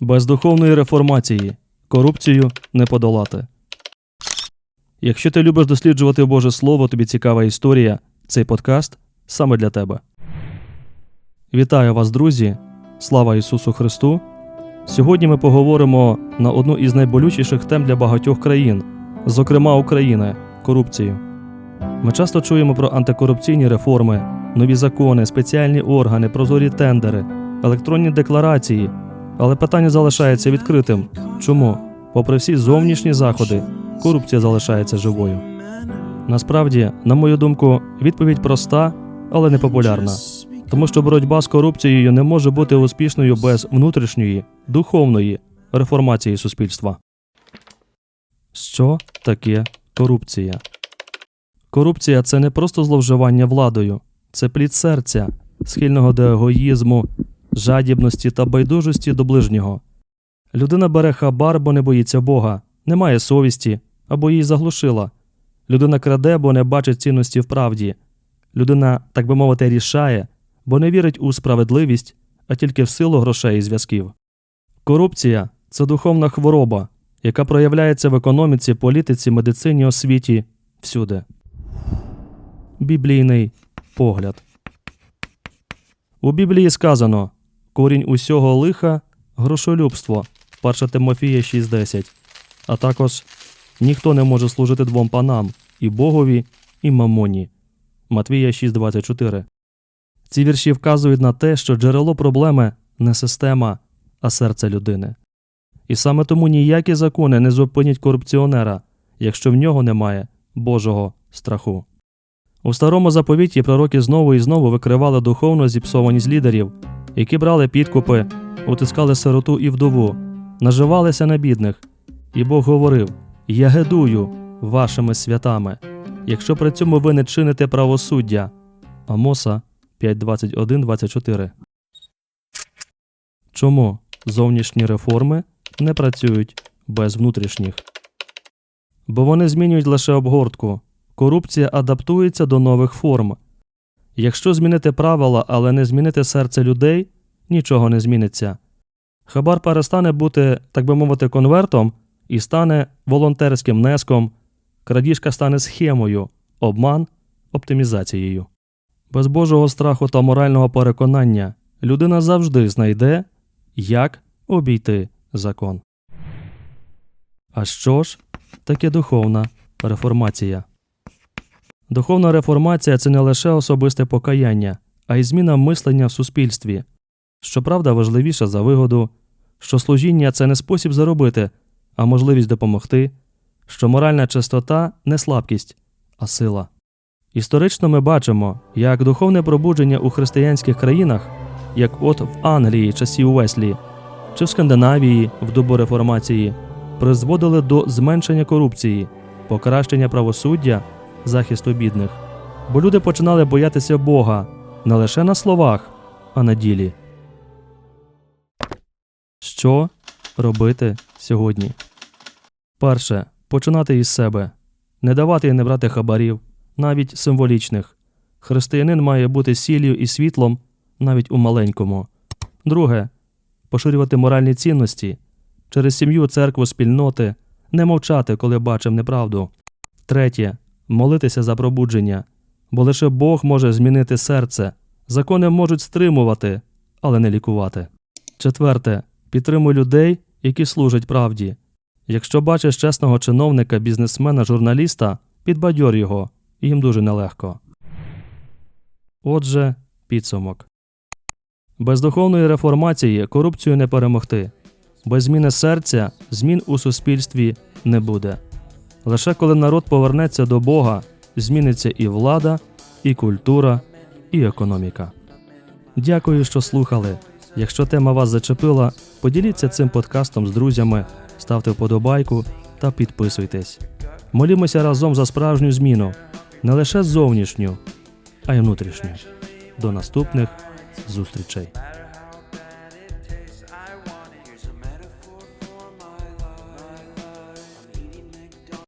Без духовної реформації корупцію не подолати. Якщо ти любиш досліджувати Боже Слово, тобі цікава історія, цей подкаст саме для тебе. Вітаю вас, друзі! Слава Ісусу Христу! Сьогодні ми поговоримо на одну із найболючіших тем для багатьох країн, зокрема України корупцію. Ми часто чуємо про антикорупційні реформи, нові закони, спеціальні органи, прозорі тендери, електронні декларації. Але питання залишається відкритим. Чому, попри всі зовнішні заходи, корупція залишається живою? Насправді, на мою думку, відповідь проста, але не популярна. Тому що боротьба з корупцією не може бути успішною без внутрішньої, духовної реформації суспільства. Що таке корупція? Корупція це не просто зловживання владою, це плід серця, схильного до егоїзму, жадібності та байдужості до ближнього. Людина бере хабар, бо не боїться Бога, не має совісті або її заглушила. Людина краде, бо не бачить цінності в правді. Людина, так би мовити, рішає, бо не вірить у справедливість, а тільки в силу грошей і зв'язків. Корупція це духовна хвороба, яка проявляється в економіці, політиці, медицині, освіті всюди. Біблійний погляд. У Біблії сказано корінь усього лиха грошолюбство 1 Тимофія 6.10, а також ніхто не може служити двом панам і Богові, і мамоні Матвія 6.24. Ці вірші вказують на те, що джерело проблеми не система, а серце людини. І саме тому ніякі закони не зупинять корупціонера, якщо в нього немає Божого страху. У старому заповіті пророки знову і знову викривали духовну зіпсованість лідерів, які брали підкупи, утискали сироту і вдову, наживалися на бідних. І Бог говорив: Я гедую вашими святами, якщо при цьому ви не чините правосуддя. Амоса 5.21-24. Чому зовнішні реформи не працюють без внутрішніх? Бо вони змінюють лише обгортку. Корупція адаптується до нових форм. Якщо змінити правила, але не змінити серце людей, нічого не зміниться. Хабар перестане бути, так би мовити, конвертом і стане волонтерським внеском, крадіжка стане схемою, обман оптимізацією. Без Божого страху та морального переконання людина завжди знайде, як обійти закон. А що ж таке духовна реформація? Духовна реформація це не лише особисте покаяння, а й зміна мислення в суспільстві. Щоправда, важливіше за вигоду, що служіння це не спосіб заробити, а можливість допомогти, що моральна чистота не слабкість, а сила. Історично ми бачимо, як духовне пробудження у християнських країнах, як от в Англії часів Уеслі, чи в Скандинавії в добу реформації, призводили до зменшення корупції, покращення правосуддя, захисту бідних. Бо люди починали боятися Бога не лише на словах, а на ділі. Що робити сьогодні? Перше. Починати із себе, не давати і не брати хабарів, навіть символічних. Християнин має бути сіллю і світлом навіть у маленькому. Друге поширювати моральні цінності через сім'ю, церкву, спільноти, не мовчати, коли бачимо неправду. Третє молитися за пробудження, бо лише Бог може змінити серце. Закони можуть стримувати, але не лікувати. Четверте підтримуй людей, які служать правді. Якщо бачиш чесного чиновника, бізнесмена, журналіста, підбадьор його, їм дуже нелегко. Отже, підсумок. Без духовної реформації корупцію не перемогти. Без зміни серця змін у суспільстві не буде. Лише коли народ повернеться до Бога, зміниться і влада, і культура, і економіка. Дякую, що слухали. Якщо тема вас зачепила, поділіться цим подкастом з друзями, ставте вподобайку та підписуйтесь. Молімося разом за справжню зміну, не лише зовнішню, а й внутрішню. До наступних зустрічей.